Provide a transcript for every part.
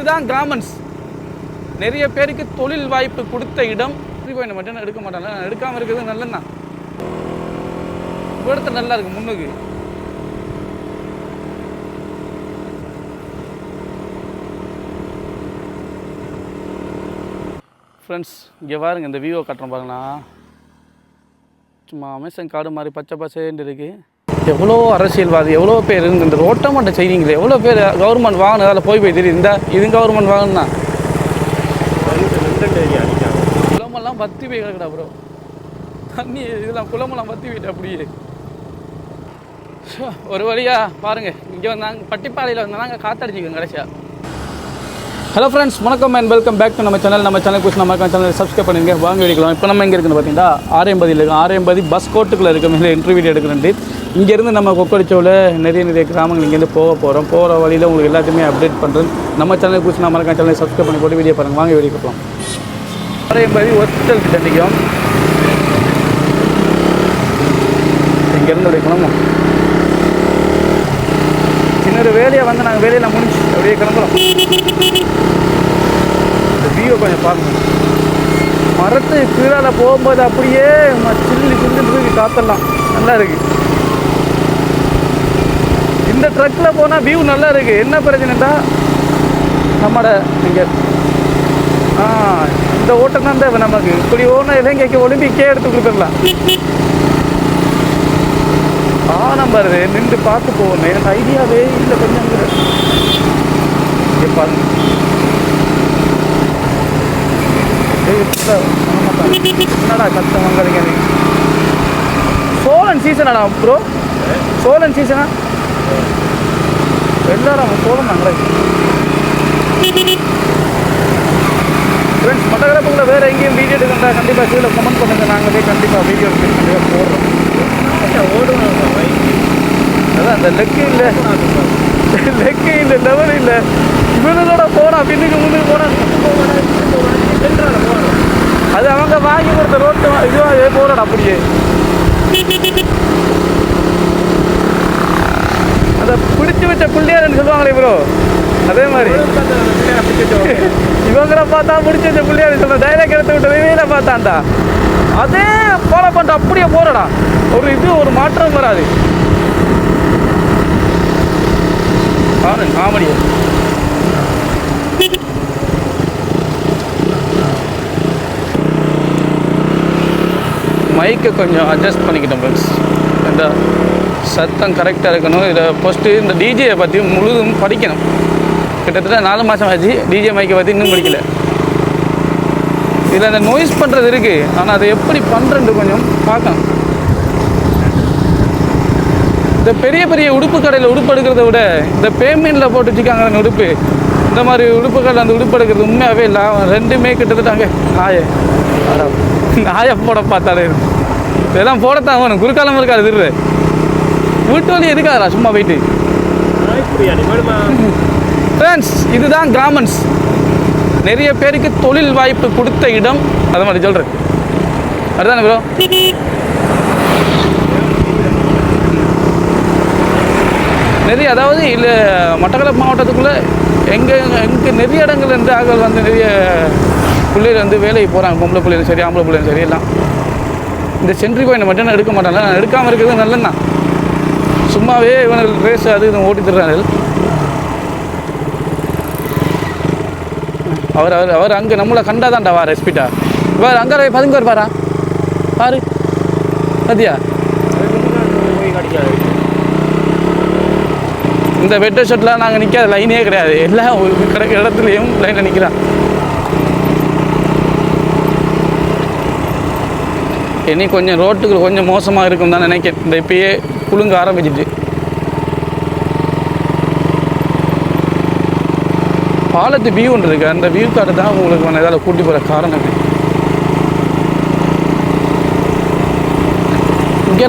இதுதான் கிராமன்ஸ் நிறைய பேருக்கு தொழில் வாய்ப்பு கொடுத்த இடம். பாயிண்ட் மட்டும் எடுக்க மாட்டாங்க எடுக்காமல் இருக்கிறது நல்லதுதான் இடத்துல நல்லா இருக்கு முன்னுக்கு. ஃப்ரெண்ட்ஸ் இங்கே பாருங்க இந்த வியூவை கட்டுறோம் பாருங்கண்ணா சும்மா அமேசான் காடு மாதிரி பச்சை பசேன்னு இருக்குது எவ்வளோ அரசியல்வாதி எவ்வளோ பேர் இருந்து இந்த ரோட்டை மட்டும் செய்றீங்களே எவ்வளோ பேர் கவர்மெண்ட் வாங்கணும் அதில் போய் போய் தெரியுது. இந்த இது கவர்மெண்ட் வாங்கணும்னா குளமெல்லாம் பத்தி போய் கிடக்குடா ப்ரோ தண்ணி இதெல்லாம் குளமெல்லாம் பத்தி போயிட்டு அப்படியே. ஷோ, ஒரு வழியா பாருங்கள் இங்கே வந்தாங்க பட்டிப்பாளையில் வந்தாங்க காத்தடிச்சிக்கோங்க கடைசியாக ஹலோ ஃப்ரெண்ட்ஸ் வணக்கம் அண்ட் வெல்கம் பேக் டு நம்ம சேனல் நம்ம சேனல் குறித்து நம்ம சேனல் சப்ஸ்கிரைப் பண்ணுங்க வாங்க வெடிக்கலாம் இப்போ நம்ம எங்கே இருக்குன்னு பார்த்தீங்கன்னா ஆரையம்பதியில் இருக்கும். ஆரையம்பதி பஸ் கோட்டுக்குள்ளே இருக்க மேலே இன்டர்வியூ எடுக்கிறேன். இங்கேருந்து நம்ம கொக்கடிச்சோவில் நிறைய நிறைய கிராமங்கள் இங்கேருந்து போக போகிறோம் போகிற வழியில் உங்களுக்கு எல்லாத்தையுமே அப்டேட் பண்ணுறேன் நம்ம சேனல் குறித்து நம்ம சேனலை சப்ஸ்கிரைப் பண்ணி போட்டு வீடியோ பாருங்கள் வாங்க வீடியோ பார்க்கலாம் ஆரையம்பதி மாதிரி கிட்ட நிற்கும் இங்கேருந்து அப்படியே கிளம்பும் சின்ன ஒரு வேலையை வந்து நாங்கள் வேலையில் முடிஞ்சு அப்படியே கிளம்புறோம். இந்த வியூவை கொஞ்சம் பாருங்க. மரத்து கீழால போகும்போது அப்படியே ம- சில்லு சில்லுன்னு காத்தெல்லாம் நல்லா இருக்குது இந்த ட்ரக்கில் போனால் வியூ நல்லா இருக்கு. என்ன பிரச்சனைட்டா நம்மட இங்கே. ஆ இந்த ஓட்டம் தான் தேவை நமக்கு. இப்படி ஓன இலங்கைக்கு ஒலிம்பிக்கே எடுத்து கொடுத்துடலாம். ஆனம் நம்பர் நின்று பார்த்து போகணும். எனக்கு ஐடியாவே இல்லை கொஞ்சம் இங்கே பாருங்க. என்னடா கஷ்டம் வாங்குறீங்க நீ? சோழன் சீசனாடா ப்ரோ சோழன் சீசனா எல்லாரும் சோழன் நாங்களே ஃப்ரெண்ட்ஸ் மட்டக்களப்புக்குள்ள வேறு எங்கேயும் வீடியோ எடுக்கிறதா கண்டிப்பாக கீழே கமெண்ட் பண்ணுங்கள் நாங்களே கண்டிப்பாக வீடியோ எடுத்து கண்டிப்பாக போடுறோம். அதான் அந்த லெக்கு இல்லை. லெக்கு இல்லை லெவல் இல்லை. இவனோட போனா பின்னுக்கு முன்னுக்கு போனா அது அவங்க வாங்கி கொடுத்த ரோட்டு இதுவாக போறடா அப்படியே. அதை பிடிச்சி வச்ச பிள்ளையாருன்னு சொல்லுவாங்களே ப்ரோ அதே மாதிரி. இவங்கள பார்த்தா பிடிச்சி வச்ச பிள்ளையாரு சொல்ல டைலாக் எடுத்து விட்டு வெளியில பார்த்தான்டா. அதே ஃபாலோ பண்ணிட்டு அப்படியே போறடா. ஒரு இது ஒரு மாற்றம் வராது. பாரு காமெடி. மைக்கை கொஞ்சம் அட்ஜஸ்ட் பண்ணிக்கிட்டோம் ஃப்ரெண்ட்ஸ் இந்த சத்தம் கரெக்டாக இருக்கணும். இதை ஃபஸ்ட்டு இந்த டிஜேயை பற்றி முழுதும் படிக்கணும். கிட்டத்தட்ட நாலு மாதம் ஆச்சு. டிஜே மைக்கை பற்றி இன்னும் படிக்கல. இதில் அந்த நோய்ஸ் பண்ணுறது இருக்குது ஆனால் அதை எப்படி பண்ணுறது கொஞ்சம் பார்க்கணும். இந்த பெரிய பெரிய உடுப்பு கடையில் உடுப்பு எடுக்கிறத விட இந்த பேமெண்ட்டில் போட்டு வச்சுக்காங்க உடுப்பு. இந்த மாதிரி உடுப்பு கடையில் அந்த உடுப்பு எடுக்கிறது உண்மையாகவே இல்லை. ரெண்டுமே கிட்டத்தட்ட அங்கே நாய. நாயை போட பார்த்தாலே. இதெல்லாம் போடத்தான் அவனுக்கு குறுக்காலம் இருக்காது திருடு வீட்டு வழி எதுக்காதா சும்மா போயிட்டு. ஃப்ரெண்ட்ஸ் இதுதான் கிராமன்ஸ் நிறைய பேருக்கு தொழில் வாய்ப்பு கொடுத்த இடம். அதை மாதிரி சொல்கிறேன் அதுதானே ப்ரோ நிறைய அதாவது இல்லை மட்டக்களப்பு மாவட்டத்துக்குள்ளே எங்கே எங்கே நிறைய இடங்கள்ல இருந்து ஆட்கள் வந்து நிறைய பிள்ளைகள் வந்து வேலைக்கு போகிறாங்க பொம்பளை பிள்ளைகள் சரி ஆம்பளை பிள்ளைகள் சரி எல்லாம். இந்த சென்ட்ரி பாயிண்ட் மட்டும் நான் எடுக்க மாட்டாங்க நான் எடுக்காமல் இருக்கிறது நல்லதுதான். சும்மாவே இவனுக்கு ரேஸ் அது இது ஓட்டி தர்றாரு அவர் அவர் அவர் அங்கே நம்மளை கண்டாதான்டா வா ரெஸ்பிட்டா இவர் அங்கே பதுங்க வருவாரா பாரு. பாத்தியா? இந்த வெட்ட ஷர்ட்லாம் நாங்கள் நிற்காத லைனே கிடையாது. எல்லாம் கிடைக்கிற இடத்துலையும் லைனில் நிற்கிறான் இனி கொஞ்சம் ரோட்டுக்கு கொஞ்சம் மோசமாக இருக்கும் தான் நினைக்கிறேன். இந்த இப்பயே குலுங்க ஆரம்பிச்சிச்சு பாலத்து வியூ ஒன்று இருக்குது அந்த வியூ கார்டு தான் உங்களுக்கு நான் இதால் கூட்டி போகிற காரணம். இங்கே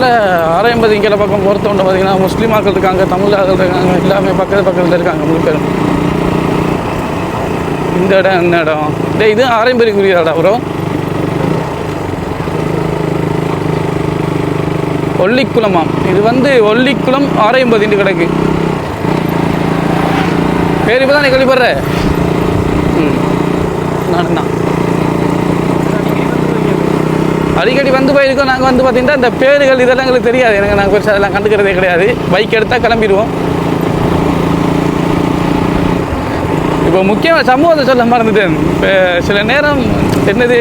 ஆரையம்பது இங்கே பக்கம் பொறுத்தவொண்டு பார்த்தீங்கன்னா முஸ்லீம் ஆக்கள் இருக்காங்க தமிழ் ஆக்கள் இருக்காங்க எல்லாமே பக்கத்து பக்கத்தில் இருக்காங்க முழு பேரும். இந்த இடம் இந்த இடம். டேய் இது ஆரையம்பதிக்குரிய இடம் வரும் ஒல்லிக்குளமாம். இது வந்து ஒல்லிக்குளம் இன்று கிடக்கு. பேர் இப்போ தான் நீ கழிப்படுற நானும் தான் அடிக்கடி வந்து போயிருக்கோம். நாங்கள் வந்து பார்த்தீங்கன்னா இந்த பேர்கள் இதெல்லாம் எங்களுக்கு தெரியாது. எனக்கு நாங்கள் பெருசாக அதெல்லாம் கண்டுக்கிறதே கிடையாது. பைக் எடுத்தால் கிளம்பிடுவோம். இப்போ முக்கியமாக சமூகத்தை சொல்ல மறந்துட்டேன். இப்போ சில நேரம் என்னது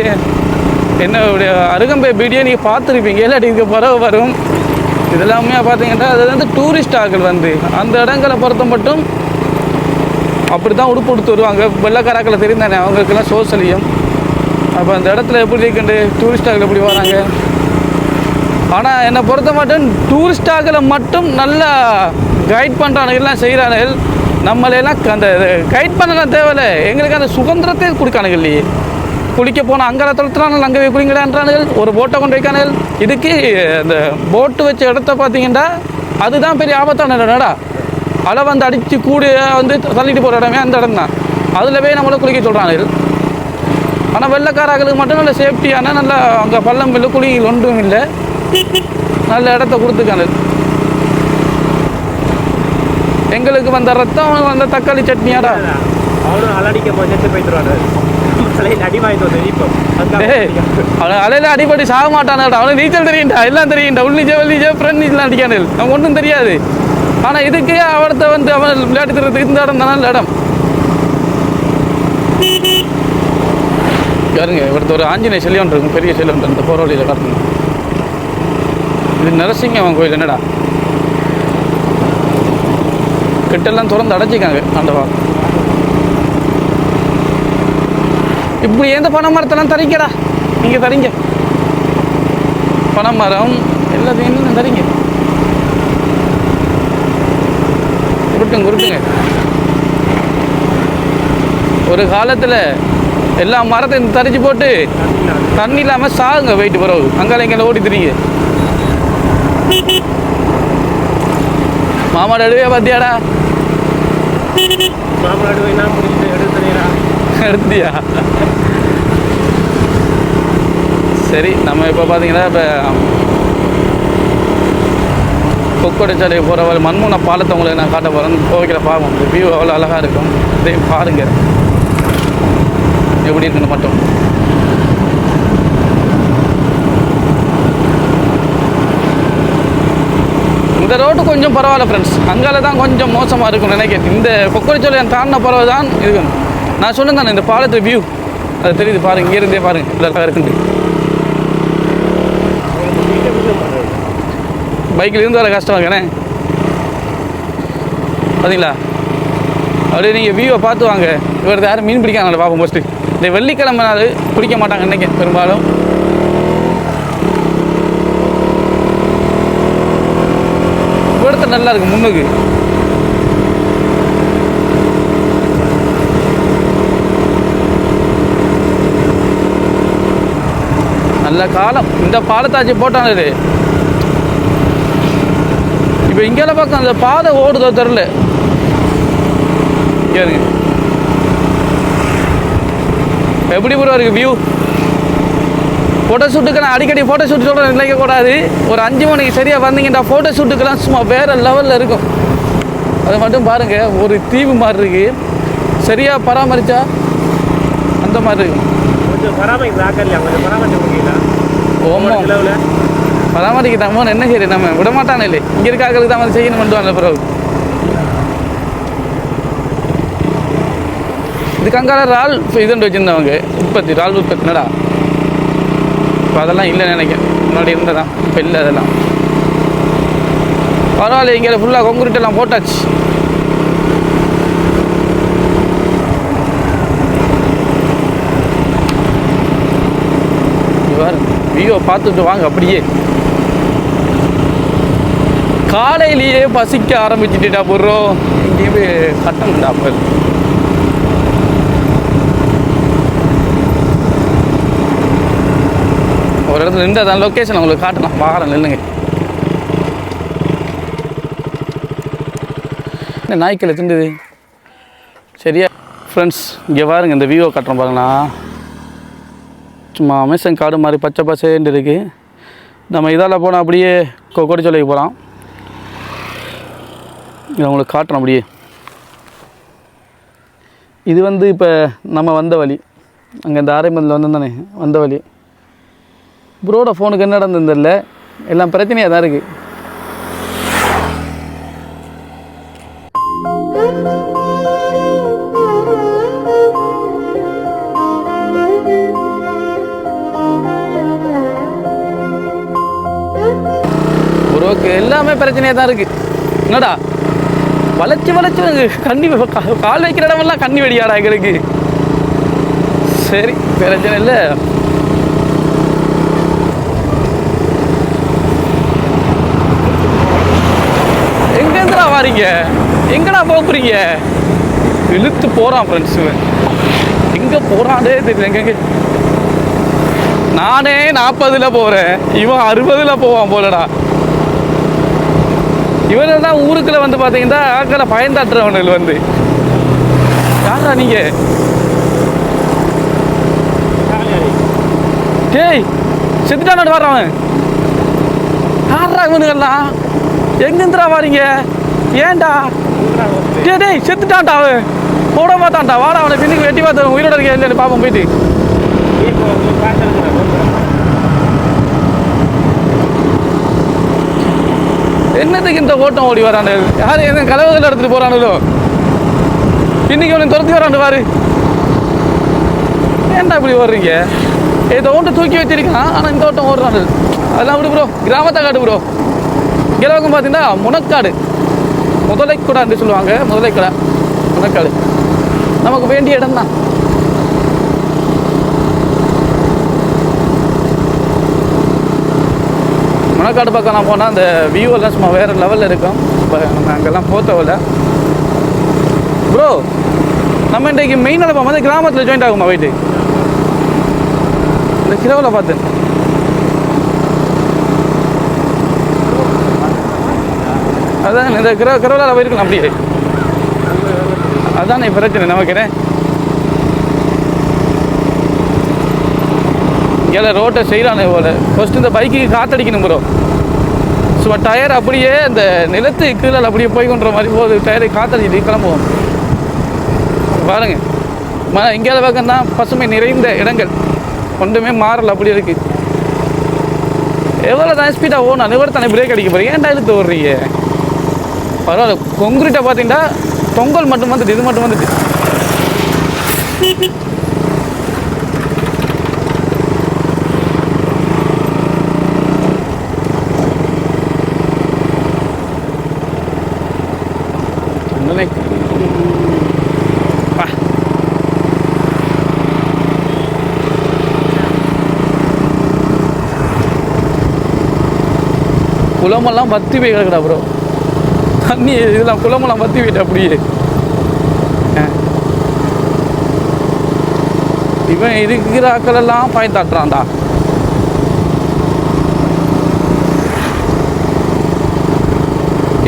என்னுடைய அருகம்பை வீடியோ நீங்கள் பார்த்துருப்பீங்க. இல்லாட்டி இங்கே பறவை வரும். இதெல்லாமே பார்த்தீங்கன்னா அது வந்து டூரிஸ்ட் ஆக்கள் வந்து. அந்த இடங்களை பொறுத்த மட்டும் அப்படி தான் உடுப்பு கொடுத்து வருவாங்க. வெள்ளக்காராக்களை தெரிந்தானே அவங்களுக்கெல்லாம் சோசலியம். அப்போ அந்த இடத்துல எப்படி இருக்குண்டு டூரிஸ்டாக்கள் எப்படி வராங்க? ஆனால் என்னை பொறுத்த மட்டும் டூரிஸ்டாக்களை மட்டும் நல்லா கைட் பண்ணுறானுங்கெல்லாம் செய்கிறானுகள் நம்மளையெல்லாம் அந்த கைட் பண்ணலாம் தேவையில்லை. எங்களுக்கு அந்த சுதந்திரத்தை கொடுக்கானுங்க இல்லையே. குளிக்க போன அங்கே தொழுத்துறானுங்க அங்கே போய் குளிங்கடான்றானுகள் ஒரு போட்டை கொண்டு வைக்கானுகள் இதுக்கு இந்த போட்டு வச்ச இடத்த பார்த்தீங்கன்னா அதுதான் பெரிய ஆபத்தான இடம்டா அலை வந்து அடித்து கூடி வந்து தள்ளிட்டு போகிற இடமே அந்த இடம் தான். அதில் போய் நம்மளை குளிக்க சொல்கிறானுகள் ஆனால் வெள்ளக்காரர்களுக்கு மட்டும் நல்ல சேஃப்டியான நல்ல அங்கே பள்ளம் இல்லை குழிகள் ஒன்றும் இல்லை. நல்ல இடத்த கொடுத்துக்கானு எங்களுக்கு வந்த ரத்தம் வந்த தக்காளி சட்னியாடா. அவனும் அலடிக்க போய் செத்து போய்த்துருவாரு தலையில் அடி வாங்கிட்டு வந்து இப்போ. அலையில அடிப்படி சாக மாட்டானடா. அவனுக்கு நீச்சல் தெரியும்டா எல்லாம் தெரியும்டா. உள் நீச்சல் வெளி நீச்சல் ஃப்ரெண்ட் நீச்சல் அடிக்கானு. அவன் ஒன்றும் தெரியாது. ஆனால் இதுக்கு அவர்த்த வந்து அவன் விளையாட்டு தரத்துக்கு இந்த இடம் தானே இடம். பாருங்க இவர்த்த ஒரு ஆஞ்சநேய சிலை ஒன்று இருக்கும் பெரிய சிலை ஒன்று இந்த போகிற வழியில் காட்டுங்க இது நரசிங்கவன் கோயில் என்னடா? கிட்டெல்லாம் திறந்து அடைச்சிக்காங்க ஆண்டவா இப்படி எந்த பனை மரத்தெல்லாம் தரீங்கடா நீங்கள் தரீங்க பனை மரம் எல்லாத்தையும் தரீங்க குருட்டுங்க குருட்டுங்க. ஒரு காலத்தில் எல்லா மரத்தையும் தரிச்சு போட்டு தண்ணி இல்லாமல் சாகுங்க வெயிட் பிறகு. அங்கால இங்கே ஓடி திரிங்க. மாமாட அடுவே பார்த்தியாடா? எடுத்தியா சரி நம்ம இப்போ பார்த்தீங்கன்னா இப்போ கொக்கோடை சாலைக்கு போகிற வரை மண்முனை பாலத்தை உங்களுக்கு நான் காட்ட போகிறேன் கோவிக்கில் பார்ப்போம் இந்த வியூ அவ்வளோ அழகாக இருக்கும். இதையும் பாருங்க. எப்படி இருக்குன்னு மட்டும். இந்த ரோட்டு கொஞ்சம் பரவாயில்ல ஃப்ரெண்ட்ஸ் அங்கால தான் கொஞ்சம் மோசமாக இருக்கும் நினைக்கிறேன். இந்த கொக்கரிச்சோலை தாண்டின பறவை தான் இருக்கும். நான் சொன்னேன் தானே இந்த பாலத்து வியூ அது தெரியுது பாருங்கள் இங்கேருந்தே பாருங்கள் இவ்வளோ அழகாக இருக்குண்டு பைக்கில் இருந்து வர கஷ்டம் இருக்கண்ணே பார்த்தீங்களா அப்படியே நீங்கள் வியூவை பார்த்து வாங்க. இவர் யாரும் மீன் பிடிக்காங்களே பார்ப்போம் மோஸ்ட்லி இந்த வெள்ளிக்கிழமை நாள் பிடிக்க மாட்டாங்க இன்றைக்கி பெரும்பாலும். இவர்த்த நல்லா இருக்குது முன்னுக்கு. நல்ல காலம். இந்த பாலத்தாச்சு போட்டானது இப்போ இங்கெல்லாம் பக்கம் அந்த பாதை ஓடுதோ தெரில கேளுங்க எப்படி ப்ரோ இருக்கு வியூ ஃபோட்டோ ஷூட்டுக்கெல்லாம் அடிக்கடி ஃபோட்டோ ஷூட் சொல்கிறேன் நினைக்கக்கூடாது ஒரு அஞ்சு மணிக்கு சரியாக வந்தீங்கன்னா ஃபோட்டோ ஷூட்டுக்கெல்லாம் சும்மா வேறு லெவலில் இருக்கும். அதை மட்டும் பாருங்கள் ஒரு தீவு மாதிரி இருக்கு. சரியாக பராமரித்தா அந்த மாதிரி இருக்கும். கொஞ்சம் பராமரிக்க ஆக்கலையா? கொஞ்சம் பராமரிக்க முடியல ஓமோ அளவில் என்ன சரி நம்ம விட மாட்டானே இல்லை. இங்கே இருக்காக்களுக்கு தான் வந்து செய்யணும் பண்ணுவாங்க பிறகு. இது கங்கால ரால் இதுன்னு வச்சுருந்தவங்க உற்பத்தி ரால் உற்பத்தி என்னடா? இப்போ அதெல்லாம் இல்லைன்னு நினைக்கிறேன். முன்னாடி இருந்ததான் இப்போ இல்லை அதெல்லாம். பரவாயில்ல இங்கே ஃபுல்லாக கொங்குரிட் எல்லாம் போட்டாச்சு. வியூவை பார்த்துட்டு வாங்க அப்படியே. காலையிலேயே பசிக்க ஆரம்பிச்சுட்டா ப்ரோ இங்கேயே கட்டணும்டா அப்போ. ஒரு இடத்துல நின்று அதான் லொக்கேஷன் உங்களுக்கு காட்டலாம். வாரம் நில்லுங்க. என்ன நாய்க்கில் திண்டுது சரியா? ஃப்ரெண்ட்ஸ் இங்கே பாருங்க இந்த வியூவை காட்டுறோம் பாருங்கண்ணா. சும்மா அமேசான் காடு மாதிரி பச்சை பசேன்னு இருக்குது நம்ம இதால் போனால் அப்படியே கொ- கொடிச்சோலைக்கு போகலாம் இதை உங்களுக்கு காட்டுறோம் அப்படியே. இது வந்து இப்போ நம்ம வந்த வழி. அங்கே இந்த ஆரைமந்தில் வந்திருந்தானே வந்த வழி. ப்ரோட ஃபோனுக்கு என்ன நடந்தது தெரில எல்லாம் பிரச்சனையாக தான் இருக்குது ப்ரோக்கு எல்லாமே பிரச்சனையாக தான் இருக்குது என்னடா? வளைச்சு வளைச்சு கண்ணி கால் வைக்கிற இடமெல்லாம் கண்ணி வெடியாடா எங்களுக்கு. சரி பிரச்சனை இல்லை. எங்கேருந்துடா வாரீங்க? எங்கடா போக போறீங்க? இழுத்து போகிறான் ஃப்ரெண்ட்ஸு எங்கே போகிறானே தெரியல எங்கெங்க நானே நாற்பதில் போகிறேன் இவன் அறுபதில் போவான் போலடா. இவன் தான் ஊருக்குள்ள வந்து பார்த்தீங்கன்னா ஆக்களை பயந்தாட்டுறவனுகள் வந்து. யாரா நீங்கள் டேய் செத்துட்டான் வர்றவன்? யாரா இவனுங்கெல்லாம்? எங்கேருந்துடா வாரீங்க? ஏன்டா? டேய் டேய் செத்துட்டான்டா அவன். போட மாட்டான்டா வாடா அவனை பின்னுக்கு வெட்டி பார்த்து உயிரோட இருக்க இல்லைன்னு பார்ப்போம் போயிட்டு. என்னத்துக்கு இந்த ஓட்டம் ஓடி வரானு? யார் என்ன கலவுகள் எடுத்துகிட்டு போறானுலோ இன்னைக்கு அவனை துரத்தி வராண்டு பாரு. ஏன்டா இப்படி ஓடுறீங்க? இந்த ஓட்டு தூக்கி வச்சிருக்கான் ஆனால் இந்த ஓட்டம் ஓடுறானு. அதெல்லாம் விடு ப்ரோ கிராமத்தை காடு ப்ரோ கிழக்கும் பார்த்தீங்கன்னா முனக்காடு. முதலைக்குடான்னு சொல்லுவாங்க. முதலைக்குடா. முனக்காடு. நமக்கு வேண்டிய இடம் தான் மணக்காடு பக்கம் நான் போனால் அந்த வியூ எல்லாம் சும்மா வேறு லெவலில் இருக்கும். இப்போ நம்ம அங்கெல்லாம் போத்தவில்ல ப்ரோ நம்ம இன்றைக்கு மெயின் அளப்பா வந்து கிராமத்தில் ஜாயிண்ட் ஆகுமா போயிட்டு இந்த கிரவில் பார்த்தேன் அதான் இந்த கிரவ கிரவில் போயிருக்கலாம் அப்படியே. அதான் பிரச்சனை நமக்கு இங்கே ரோட்டை செய்கிறானே போல. ஃபஸ்ட்டு இந்த பைக்கு காத்தடிக்கணும் ப்ரோ சும்மா டயர் அப்படியே இந்த நிலத்து கீழே அப்படியே போய் மாதிரி போகுது. டயரை காத்தடிச்சிட்டு கிளம்புவோம். பாருங்க. ம இங்கே பக்கம் தான் பசுமை நிறைந்த இடங்கள். ஒன்றுமே மாறல அப்படி இருக்கு. எவ்வளோ தான் ஸ்பீடாக ஓடணும் நிவர் தானே பிரேக் அடிக்க போகிறீங்க ஏன்டா இழுத்து ஓடுறீங்க? பரவாயில்ல. கொங்குரிட்ட பார்த்தீங்கன்னா பொங்கல் மட்டும் வந்துட்டு இது மட்டும் வந்துட்டு. குளமெல்லாம் வத்தி போய் கிடக்குடா ப்ரோ தண்ணி இதெல்லாம் குளமெல்லாம் வத்தி போயிட்டு அப்படியே. இவன் இருக்கிற ஆக்களெல்லாம் பாய் தாட்டுறான்டா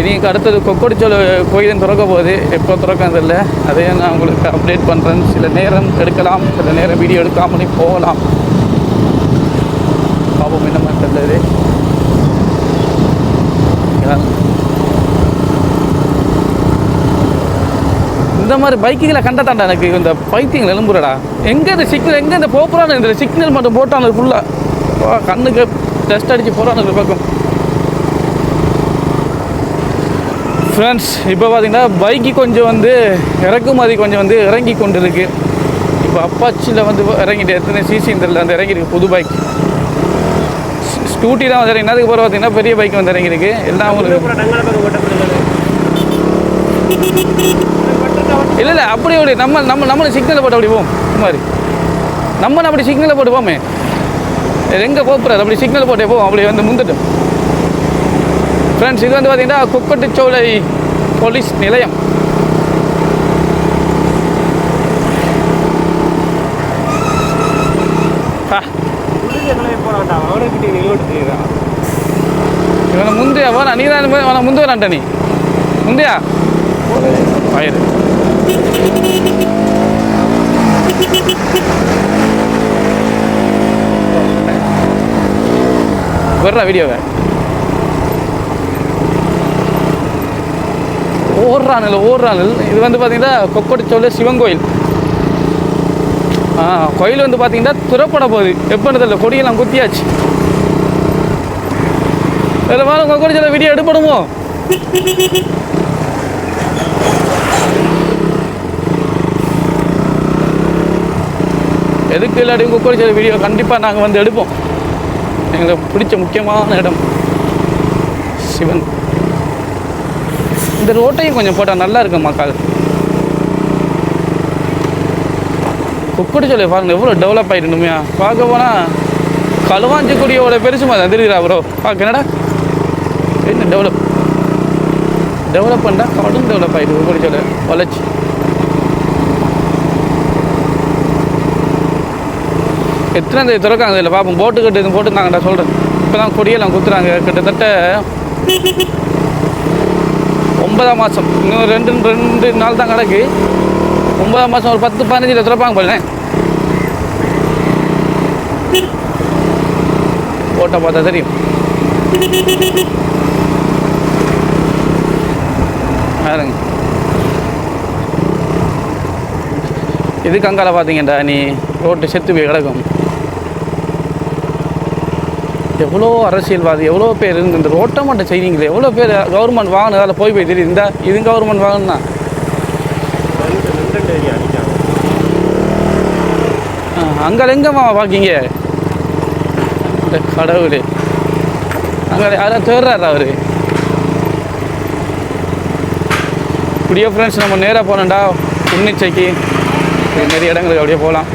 இனிக்கு அடுத்தது கொக்கொடிச்சோல கோயிலும் திறக்க போகுது. எப்போ திறக்கிறது இல்லை அதே நான் உங்களுக்கு அப்டேட் பண்ணுறேன் சில நேரம் எடுக்கலாம் சில நேரம் வீடியோ எடுக்காமலே போகலாம். பாப்போம் என்ன மாதிரி தெரியல இந்த மாதிரி பைக்குகளை கண்டதாண்டா எனக்கு இந்த பைத்தியங்கள் எலும்புறடா எங்கே இந்த சிக்னல் எங்கே இந்த போப்புறானு இந்த சிக்னல் மட்டும் போட்டானு ஃபுல்லாக கண்ணுக்கு டஸ்ட் அடித்து போகிறானு பக்கம். ஃப்ரெண்ட்ஸ் இப்போ பார்த்தீங்கன்னா பைக்கு கொஞ்சம் வந்து இறக்குமதி கொஞ்சம் வந்து இறங்கி கொண்டு இருக்குது இப்போ அப்பாச்சியில் வந்து இறங்கிட்டு எத்தனை சிசி தெரியல அந்த இறங்கியிருக்கு புது பைக் ஸ்கூட்டி தான் வந்து இறங்கினா அதுக்கு பிறகு பார்த்தீங்கன்னா பெரிய பைக் வந்து இறங்கியிருக்கு எல்லாம் உங்களுக்கு இல்லை இல்லை அப்படி அப்படி நம்ம நம்ம நம்மளை சிக்னலில் போட்டு அப்படி போவோம். இந்த மாதிரி. நம்ம அப்படி சிக்னலில் போட்டு போமே எங்கே போகிறார் அப்படி சிக்னல் போட்டே போவோம். அப்படி வந்து முந்துட்டோம். ஃப்ரெண்ட்ஸ் இது வந்து பார்த்தீங்கன்னா குக்கட்டுச்சோலை போலீஸ் நிலையம் ஆ, இவனை முந்தையா? வா நீ தான் வேணா முந்து வேணான்ட்ட நீ? முந்தையா? ஆயிரு வர்றா வீடியோவை. ஓடுறானுல ஓடுறானு இது வந்து பார்த்தீங்கன்னா கொக்கொடிச்சோல சிவன் கோயில். ஆ கோயில் வந்து பார்த்தீங்கன்னா துறப்பட போகுது. எப்போ தெரியல கொடியெல்லாம் குத்தியாச்சு. சரி வாங்க உங்கள் கூட சில வீடியோ எடுப்படுமோ எதுக்கு இல்லாட்டி உங்கள் கூட சில வீடியோ கண்டிப்பாக நாங்கள் வந்து எடுப்போம். எங்களுக்கு பிடிச்ச முக்கியமான இடம் சிவன். இந்த ரோட்டையும் கொஞ்சம் போட்டால் நல்லா இருக்கும் மக்கள் குக்குடி சொல்லி பாருங்க எவ்வளோ டெவலப் ஆகிட்டுமையா பார்க்க போனால் களுவாஞ்சிக்குடியோட பெருசுமா தான் தெரியுறா ப்ரோ பார்க்க என்னடா? என்ன டெவலப் டெவலப் பண்ணால் கடும் டெவலப் ஆகிட்டு ஒவ்வொரு சொல்ல வளர்ச்சி. எத்தனை தேதி திறக்காங்க இதில்? பார்ப்போம் போட்டு கட்டு இது போட்டுருந்தாங்கடா சொல்கிறேன் இப்போ தான் கொடியெல்லாம் குத்துறாங்க. கிட்டத்தட்ட ஒன்பதாம் மாதம் இன்னும் ரெண்டு ரெண்டு நாள் தான் கிடக்கு. ஒன்பதாம் மாதம் ஒரு பத்து பதினஞ்சில் திறப்பாங்க போல போட்டால் பார்த்தா தெரியும். பாருங்க. இது அங்கால பார்த்தீங்கடா நீ ரோட்டு செத்து போய் கிடக்கும். எவ்வளோ அரசியல்வாதி எவ்வளோ பேர் இருந்து இந்த ரோட்டை மட்டும் செய்வீங்களே எவ்வளோ பேர் கவர்மெண்ட் வாங்கணும் அதில் போய் போய் தெரியுது. இந்த இது கவர்மெண்ட் வாங்கினா. அங்கே எங்கம்மா பார்க்கீங்க? இந்த கடவுளே. அங்கே யாராவது தேடுறாரு அவரு? இப்படியே ஃப்ரெண்ட்ஸ் நம்ம நேராக போனோம்டா உன்னிச்சைக்கு. நிறைய இடங்களுக்கு அப்படியே போகலாம்.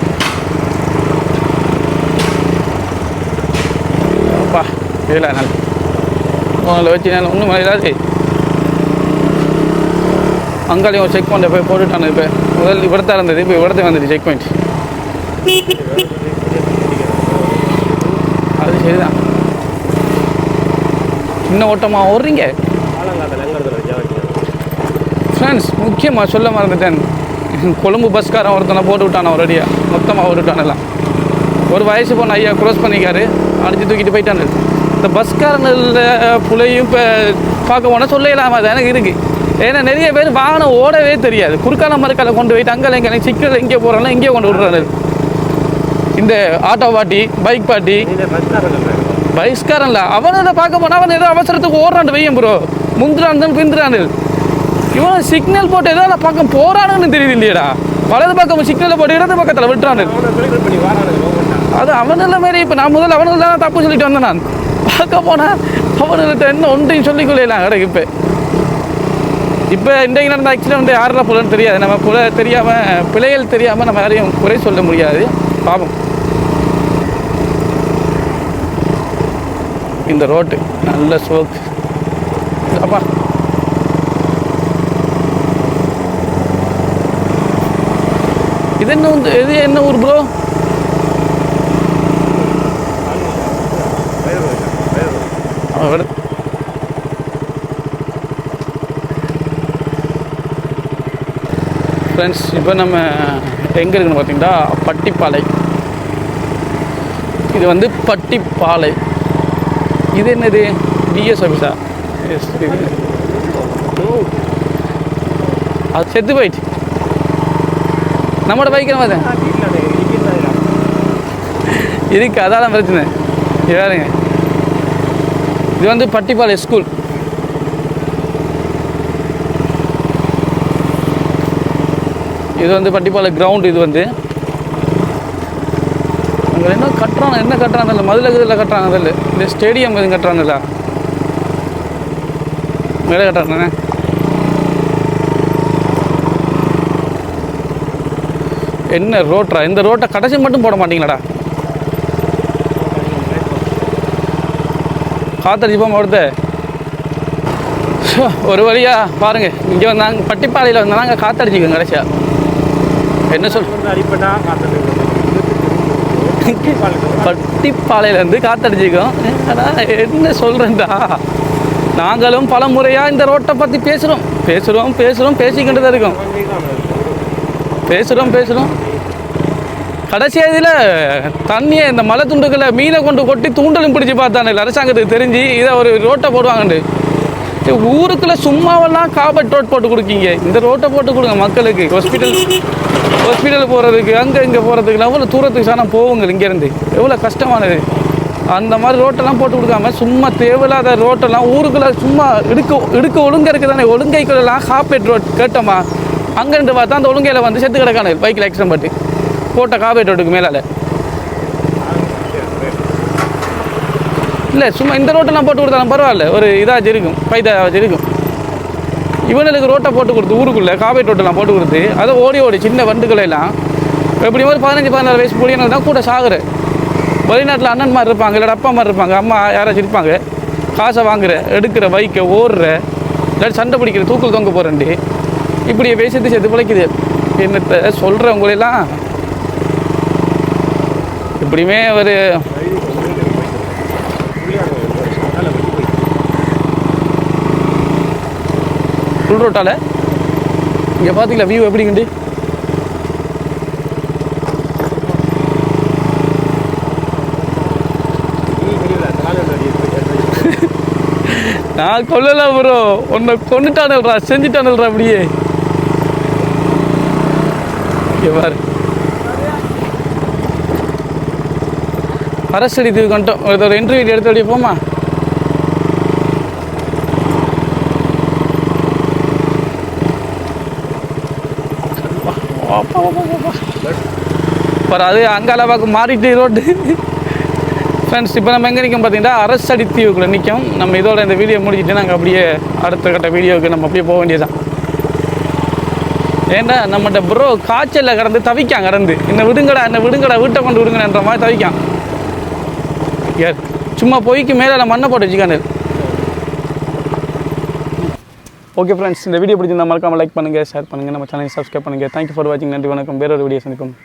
அப்பா இல்லை நல்ல உங்களை வச்சு நான் ஒன்றும் ஏதாவது அங்காலையும் ஒரு செக் பாயிண்ட் போய் போட்டுட்டானு இப்போ. முதல் இவ்வளோத்தான் இருந்தது இப்போ இவ்வளோத்தையும் வந்துட்டு செக் பாயிண்ட் அது சரிதான். இன்னும் ஓட்டமாக ஓடுறீங்க ஆலங்காட்டில் எங்கே இடத்துல வச்சா வைக்கிறாங்க ஃப்ரெண்ட்ஸ் முக்கியமாக சொல்ல மறந்துட்டேன். கொழும்பு பஸ்காரன் ஒருத்தனை போட்டு விட்டான் ஒரடியாக மொத்தமாக விட்டுட்டானெல்லாம் ஒரு வயசு பொண்ணு ஐயா க்ரோஸ் பண்ணிக்காரு. அடித்து தூக்கிட்டு போயிட்டான். இந்த பஸ்காரனில் புள்ளையும் இப்போ பார்க்க போனால் சொல்ல இல்லாமல் அது எனக்கு இருக்குது ஏன்னா நிறைய பேர் வாகனம் ஓடவே தெரியாது. குறுக்கால மறுக்கால கொண்டு போயிட்டு அங்கே எங்கே சிக்கல் எங்கே போகிறாலும் இங்கே கொண்டு விடுறாரு. இந்த ஆட்டோ பாட்டி பைக் பாட்டி. இந்த பஸ்காரங்க பைஸ்காரன்ல அவனை பார்க்க போனால் அவன் ஏதோ அவசரத்துக்கு ஓடுறான் வையும் ப்ரோ முந்திரான் பிந்திரான் இவன் சிக்னல் போட்டு ஏதோ பக்கம் போறானுன்னு தெரியுது இல்லையடா. வலது பக்கம் சிக்னல் போட்டு இடது பக்கத்தில் விட்டுறானு. அது அவனில் மாரி இப்போ நான் முதல்ல அவனுக்கு தான் தப்பு சொல்லிட்டு வந்தேன் நான். பார்க்க போனா அவனுக்கிட்ட என்ன ஒன்றையும் சொல்லி கொள்ளலாம் கிடக்கு இப்போ. இப்போ இன்றைக்கு நடந்த ஆக்சிடென்ட் யாரெல்லாம் புலன்னு தெரியாது. நம்ம புல தெரியாமல் பிழைகள் தெரியாமல் நம்ம யாரையும் குறை சொல்ல முடியாது. பாவம். இந்த ரோட்டு நல்ல சோக்கு அப்பா. இது என்ன வந்து இது என்ன ஊர் ப்ரோ அவர் ஃப்ரெண்ட்ஸ் இப்போ நம்ம எங்கே இருக்குன்னு பார்த்தீங்கன்னா பட்டிப்பாலை. இது வந்து பட்டிப்பாலை. இது என்னது? டிஎஸ் ஆஃபீஸா எஸ் அது செத்து போயிடுச்சு. நம்மளோட பைக்கில் மாதிரி இருக்கு அதான் பிரச்சனை. யாருங்க வேறுங்க இது வந்து பட்டிப்பாளைய ஸ்கூல் இது வந்து பட்டிப்பாலை கிரவுண்ட் இது வந்து. அங்கே என்ன கட்டுறாங்க என்ன கட்டுறாங்க இல்லை மதுரை இதில் கட்டுறாங்க அதில் இந்த ஸ்டேடியம் எதுவும் கட்டுறாங்கல்ல. மேலே கட்டுறாங்கண்ணே என்ன ரோட்ரா? இந்த ரோட்டை கடைசி மட்டும் போட மாட்டீங்களாடா? போக மாடுது ஒரு வழியா பாருங்க இங்கே வந்தாங்க பட்டிப்பாளையில் வந்தாங்க காத்தடிச்சுக்கோங்க கடைசியா. என்ன சொல் பட்டிப்பாளையிலேருந்து காத்தடிச்சிக்கோம் ஏடா, என்ன சொல்கிறேன்டா நாங்களும் பல முறையாக இந்த ரோட்டை பற்றி பேசுகிறோம் பேசுகிறோம் பேசுகிறோம் பேசிக்கிட்டு தான் இருக்கோம் பேசுகிறோம் பேசுகிறோம் கடைசி இதில் தண்ணியை இந்த மலை துண்டுகளை மீனை கொண்டு கொட்டி தூண்டலும் பிடிச்சி பார்த்தானே அரசாங்கத்துக்கு தெரிஞ்சு இதை ஒரு ரோட்டை போடுவாங்கண்டு. இது ஊருக்குள்ள சும்மாவெல்லாம் காபட் ரோட் போட்டு கொடுக்கீங்க. இந்த ரோட்டை போட்டு கொடுங்க மக்களுக்கு. ஹாஸ்பிட்டல் ஹாஸ்பிட்டல் போகிறதுக்கு அங்கே இங்கே போகிறதுக்கு எவ்வளோ தூரத்துக்கு சாணம் போகுங்க இங்கேருந்து? எவ்வளோ கஷ்டமானது. அந்த மாதிரி ரோட்டெல்லாம் போட்டு கொடுக்காம சும்மா தேவையில்லாத ரோட்டெல்லாம் ஊருக்குள்ளே சும்மா இடுக்க இடுக்க ஒழுங்காக இருக்குது தானே ஒழுங்கைக்குள்ளெல்லாம் காப்பேட் ரோட் கேட்டோமா? அங்கேருந்து பார்த்தா அந்த ஒழுங்கையில் வந்து செத்து கிடக்கானு பைக்கில் ஆக்சிடென்ட் பட்டு. போட்ட காப்பேட் ரோட்டுக்கு மேலால். இல்லை சும்மா இந்த ரோட்டெல்லாம் போட்டு கொடுத்தாலும் பரவாயில்ல. ஒரு இதாக இருக்கும் பைதாக இருக்கும். இவனுக்கு ரோட்டை போட்டு கொடுத்து ஊருக்குள்ளே காவேரி ரோட்டெல்லாம் போட்டு கொடுத்து அதை ஓடி ஓடி சின்ன வண்டுகளை எல்லாம் எப்படி ஒரு பதினஞ்சு பதினாறு வயசு பொடியனால் தான் கூட சாகுற. வெளிநாட்டில் அண்ணன் மாதிரி இருப்பாங்க இல்லாட்டி அப்பா மாதிரி இருப்பாங்க அம்மா யாராச்சும் இருப்பாங்க. காசை வாங்குற எடுக்கிற பைக்கை ஓடுற இல்லாட்டி சண்டை பிடிக்கிற தூக்கல் தொங்க போகிறேன்டி இப்படியே பேசிட்டு செத்து பிழைக்குது. என்னத்தை சொல்கிறவங்களெல்லாம் இப்படியுமே ஒரு ஃபுல் ரோட்டால்? இங்கே பார்த்தீங்களா வியூ எப்படிங்கண்டு நான் கொல்லல ப்ரோ. உன்னை கொண்டுட்டானல்ரா செஞ்சுட்டானல்ரா அப்படியே. பாரு. அரசடி தீவு கொண்டோம் ஒரு இன்டர்வியூ எடுத்து அப்படியே போமா? பாரு அது அங்கால பார்க்க மாறிட்டு ரோடு ஃப்ரெண்ட்ஸ் இப்போ நம்ம எங்கே நிற்கும் பார்த்தீங்கன்னா அரசடி தீவுக்குள்ள நிற்கும் நம்ம இதோட இந்த வீடியோ முடிச்சுட்டு நாங்கள் அப்படியே அடுத்த கட்ட வீடியோவுக்கு நம்ம அப்படியே போக வேண்டியதுதான். ஏன்டா நம்மகிட்ட ப்ரோ காய்ச்சலில் கடந்து தவிக்கான் கடந்து என்ன விடுங்கடா என்ன விடுங்கடா வீட்டை கொண்டு விடுங்கன்ற மாதிரி தவிக்கான். யார் சும்மா பொய்க்கு மேலே மண்ணை போட்டு வச்சுக்கானு. ஓகே ஃப்ரெண்ட்ஸ் இந்த வீடியோ பிடிச்சிருந்தா மறக்காமல் லைக் பண்ணுங்கள் ஷேர் பண்ணுங்கள் நம்ம சேனலை சப்ஸ்கிரைப் பண்ணுங்கள் தேங்க்யூ ஃபார் வாட்சிங் நன்றி வணக்கம். வேறொரு வீடியோ சந்திப்போம்.